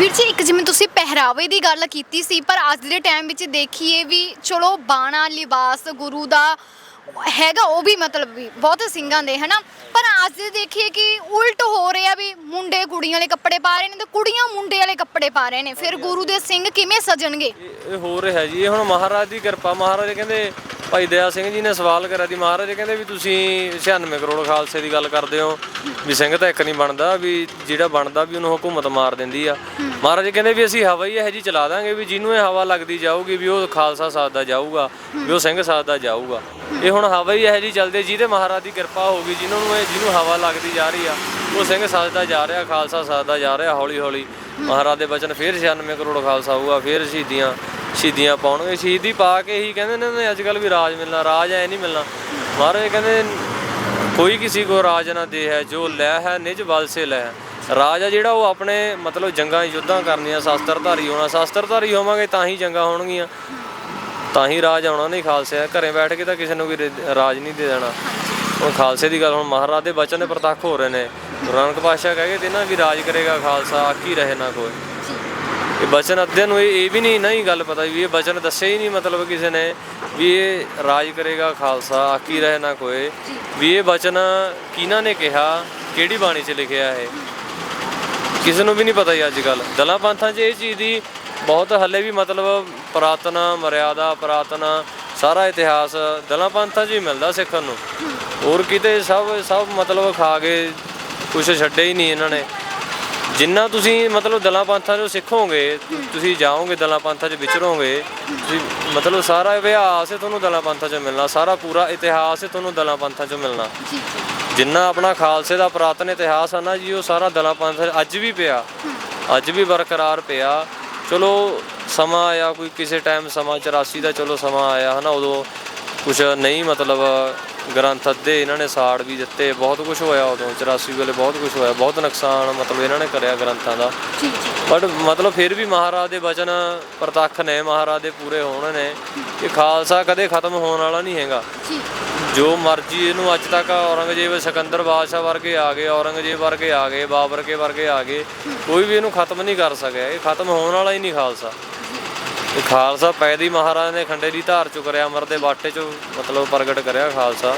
ਵੀਰ ਜੀ ਇੱਕ ਜਿਵੇਂ ਤੁਸੀਂ ਪਹਿਰਾਵੇ ਦੀ ਗੱਲ ਕੀਤੀ ਸੀ ਪਰ ਅੱਜ ਦੇ ਟਾਈਮ ਵਿੱਚ ਦੇਖੀਏ ਵੀ ਚਲੋ ਬਾਣਾ ਲਿਬਾਸ ਗੁਰੂ ਦਾ ਹੈਗਾ ਉਹ ਵੀ ਮਤਲਬ ਵੀ ਬਹੁਤ ਸਿੰਘਾਂ ਦੇ ਹਨਾ? ਪਰ ਅੱਜ ਦੇ ਦੇਖੀਏ ਕਿ ਉਲਟ ਹੋ ਰਿਹਾ ਵੀ ਮੁੰਡੇ ਕੁੜੀਆਂ ਵਾਲੇ ਕੱਪੜੇ ਪਾ ਰਹੇ ਨੇ ਤੇ ਕੁੜੀਆਂ ਮੁੰਡੇ ਵਾਲੇ ਕੱਪੜੇ ਪਾ ਰਹੇ ਨੇ। ਫਿਰ ਗੁਰੂ ਦੇ ਸਿੰਘ ਕਿਵੇਂ ਸਜਣਗੇ? ਇਹ ਹੋ ਰਿਹਾ ਜੀ ਇਹ ਹੁਣ ਮਹਾਰਾਜ ਦੀ ਕਿਰਪਾ ਮਹਾਰਾਜ ਕਹਿੰਦੇ ਭਾਈ ਦਇਆ ਸਿੰਘ ਜੀ ਨੇ ਸਵਾਲ ਕਰਿਆ ਦੀ ਮਹਾਰਾਜ ਕਹਿੰਦੇ ਵੀ ਤੁਸੀਂ 96 ਕਰੋੜ ਖਾਲਸੇ ਦੀ ਗੱਲ ਕਰਦੇ ਹੋ, ਵੀ ਸਿੰਘ ਤਾਂ ਇੱਕ ਨਹੀਂ ਬਣਦਾ, ਵੀ ਜਿਹੜਾ ਬਣਦਾ ਵੀ ਉਹਨੂੰ ਹਕੂਮਤ ਮਾਰ ਦਿੰਦੀ ਆ। ਮਹਾਰਾਜ ਕਹਿੰਦੇ ਵੀ ਅਸੀਂ ਹਵਾ ਹੀ ਇਹੋ ਜੀ ਚਲਾ ਦਾਂਗੇ ਵੀ ਜਿਹਨੂੰ ਇਹ ਹਵਾ ਲੱਗਦੀ ਜਾਊਗੀ ਵੀ ਉਹ ਖਾਲਸਾ ਸਾਦਾ ਜਾਊਗਾ, ਵੀ ਉਹ ਸਿੰਘ ਸਾਦਾ ਜਾਊਗਾ। ਇਹ ਹੁਣ ਹਵਾ ਹੀ ਇਹੋ ਜੀ ਚੱਲਦੇ ਜਿਹਦੇ ਮਹਾਰਾਜ ਦੀ ਕਿਰਪਾ ਹੋਊਗੀ ਜਿਹਨਾਂ ਨੂੰ ਇਹ ਜਿਹਨੂੰ ਹਵਾ ਲੱਗਦੀ ਜਾ ਰਹੀ ਆ, ਉਹ ਸਿੰਘ ਸਾਜਦਾ ਜਾ ਰਿਹਾ, ਖਾਲਸਾ ਸਾਜਦਾ ਜਾ ਰਿਹਾ ਹੌਲੀ ਹੌਲੀ ਮਹਾਰਾਜ ਦੇ ਬਚਨ ਫਿਰ 96 ਕਰੋੜ ਖਾਲਸਾ ਹੋਊਗਾ, ਫਿਰ ਸ਼ਹੀਦੀਆਂ ਸ਼ਹੀਦੀਆਂ ਪਾਉਣਗੇ। ਸ਼ਹੀਦੀ ਪਾ ਕੇ ਹੀ ਕਹਿੰਦੇ ਨੇ ਅੱਜ ਕੱਲ ਵੀ ਰਾਜ ਮਿਲਣਾ, ਰਾਜ ਐ ਨਹੀਂ ਮਿਲਣਾ। ਮਹਾਰਾਜ ਕਹਿੰਦੇ, ਕੋਈ ਕਿਸੇ ਕੋ ਰਾਜ ਨਾ ਦੇ ਹੈ ਜੋ ਲੈ ਹੈ ਨਿਜ ਬਲ ਸੇ ਲੈ ਹੈ ਰਾਜ ਆ ਜਿਹੜਾ ਉਹ ਆਪਣੇ ਮਤਲਬ ਜੰਗਾਂ, ਯੁੱਧਾਂ ਕਰਨੀਆਂ, ਸ਼ਾਸਤਰਧਾਰੀ ਹੋਣਾ। ਸ਼ਾਸਤਰਧਾਰੀ ਹੋਵਾਂਗੇ ਤਾਂ ਹੀ ਜੰਗਾਂ ਹੋਣਗੀਆਂ। ਤਾਂ ਹੀ ਰਾਜ ਆਉਣਾ ਨਹੀਂ ਖਾਲਸੇ ਘਰੇ ਬੈਠ ਕੇ ਤਾਂ ਕਿਸੇ ਨੂੰ ਵੀ ਰੇ- ਰਾਜ ਨਹੀਂ ਦੇ ਦੇਣਾ। ਹੁਣ ਖਾਲਸੇ ਦੀ ਗੱਲ ਹੁਣ ਮਹਾਰਾਜ ਦੇ ਬਚਨ ਦੇ ਪ੍ਰਤੱਖ ਹੋ ਰਹੇ ਨੇ। ਗੁਰੂ ਨਾਨਕ ਪਾਤਸ਼ਾਹ ਕਹੇ ਤੇ ਨਾ ਵੀ ਰਾਜ ਕਰੇਗਾ ਖਾਲਸਾ ਆਕੀ ਰਹੇ ਨਾ ਕੋਈ। ਇਹ ਬਚਨ ਅੱਧੇ ਨੂੰ ਇਹ ਇਹ ਵੀ ਨਹੀਂ ਨਹੀਂ ਗੱਲ ਪਤਾ ਵੀ ਇਹ ਬਚਨ ਦੱਸੇ ਹੀ ਨਹੀਂ ਮਤਲਬ ਕਿਸੇ ਨੇ ਵੀ ਇਹ ਰਾਜ ਕਰੇਗਾ ਖਾਲਸਾ ਆਕੀ ਰਹੇ ਨਾ ਕੋਈ। ਵੀ ਇਹ ਬਚਨ ਕਿਹਨਾਂ ਨੇ ਕਿਹਾ ਕਿਹੜੀ ਬਾਣੀ 'ਚ ਲਿਖਿਆ ਹੈ ਕਿਸੇ ਨੂੰ ਵੀ ਨਹੀਂ ਪਤਾ ਹੀ ਅੱਜ ਕੱਲ ਦਲਾਂ ਪੰਥਾਂ 'ਚ ਇਹ ਚੀਜ਼ ਦੀ ਬਹੁਤ ਹੱਲੇ ਵੀ ਮਤਲਬ ਪੁਰਾਤਨ ਮਰਿਆਦਾ ਪੁਰਾਤਨ ਸਾਰਾ ਇਤਿਹਾਸ ਦਲਾਂ ਪੰਥਾਂ 'ਚ ਹੀ ਮਿਲਦਾ ਸਿੱਖਣ ਨੂੰ। ਹੋਰ ਕਿਤੇ ਸਭ ਸਭ ਮਤਲਬ ਖਾ ਕੇ ਕੁਝ ਛੱਡੇ ਹੀ ਨਹੀਂ ਇਹਨਾਂ ਨੇ। ਜਿੰਨਾ ਤੁਸੀਂ ਮਤਲਬ ਦਲਾਂ ਪੰਥਾਂ ਨੂੰ ਸਿੱਖੋਗੇ ਤੁਸੀਂ ਜਾਓਗੇ ਦਲਾਂ ਪੰਥਾਂ 'ਚ ਵਿਚਰੋਗੇ ਤੁਸੀਂ ਮਤਲਬ ਸਾਰਾ ਇਤਿਹਾਸ ਹੀ ਤੁਹਾਨੂੰ ਦਲਾਂ ਪੰਥਾਂ 'ਚ ਮਿਲਣਾ ਸਾਰਾ ਪੂਰਾ ਇਤਿਹਾਸ ਹੀ ਤੁਹਾਨੂੰ ਦਲਾਂ ਪੰਥਾਂ 'ਚ ਮਿਲਣਾ। ਜਿੰਨਾ ਆਪਣਾ ਖਾਲਸੇ ਦਾ ਪੁਰਾਤਨ ਇਤਿਹਾਸ ਆ ਨਾ ਜੀ ਉਹ ਸਾਰਾ ਦਲਾਂ ਪੰਥ ਅੱਜ ਵੀ ਪਿਆ। ਅੱਜ ਵੀ ਬਰਕਰਾਰ ਪਿਆ। ਚਲੋ ਸਮਾਂ ਆਇਆ ਕੋਈ ਕਿਸੇ ਟਾਈਮ ਸਮਾਂ 84 ਦਾ ਚਲੋ ਸਮਾਂ ਆਇਆ ਹਨਾ, ਉਦੋਂ ਕੁਝ ਨਹੀਂ ਮਤਲਬ ਗ੍ਰੰਥ ਅੱਧੇ ਇਹਨਾਂ ਨੇ ਸਾੜ ਵੀ ਦਿੱਤੇ ਬਹੁਤ ਕੁਝ ਹੋਇਆ ਉਦੋਂ 84 ਵੇਲੇ ਬਹੁਤ ਕੁਝ ਹੋਇਆ ਬਹੁਤ ਨੁਕਸਾਨ ਮਤਲਬ ਇਹਨਾਂ ਨੇ ਕਰਿਆ ਗ੍ਰੰਥਾਂ ਦਾ। ਬਟ ਮਤਲਬ ਫਿਰ ਵੀ ਮਹਾਰਾਜ ਦੇ ਬਚਨ ਪ੍ਰਤੱਖ ਨੇ ਮਹਾਰਾਜ ਦੇ ਪੂਰੇ ਹੋਣ ਨੇ ਇਹ ਖਾਲਸਾ ਕਦੇ ਖਤਮ ਹੋਣ ਵਾਲਾ ਨਹੀਂ ਹੈਗਾ। ਜੋ। ਮਰਜ਼ੀ ਇਹਨੂੰ ਅੱਜ ਤੱਕ ਔਰੰਗਜ਼ੇਬ ਸਿਕੰਦਰ ਬਾਦਸ਼ਾਹ ਵਰਗੇ ਆ ਗਏ ਔਰੰਗਜ਼ੇਬ ਵਰਗੇ ਆ ਗਏ ਬਾਬਰ ਕੇ ਵਰਗੇ ਆ ਗਏ ਕੋਈ ਵੀ ਇਹਨੂੰ ਖਤਮ ਨਹੀਂ ਕਰ ਸਕਿਆ ਇਹ ਖਤਮ ਹੋਣ ਵਾਲਾ ਹੀ ਨਹੀਂ ਖਾਲਸਾ। ਇਹ ਖਾਲਸਾ ਪੈਦੀ ਮਹਾਰਾਜ ਨੇ ਖੰਡੇ ਦੀ ਧਾਰ ਚੁ ਕਰਿਆ ਅਮਰ ਦੇ ਬਾਟੇ ਚ ਮਤਲਬ ਪ੍ਰਗਟ ਕਰਿਆ ਖਾਲਸਾ।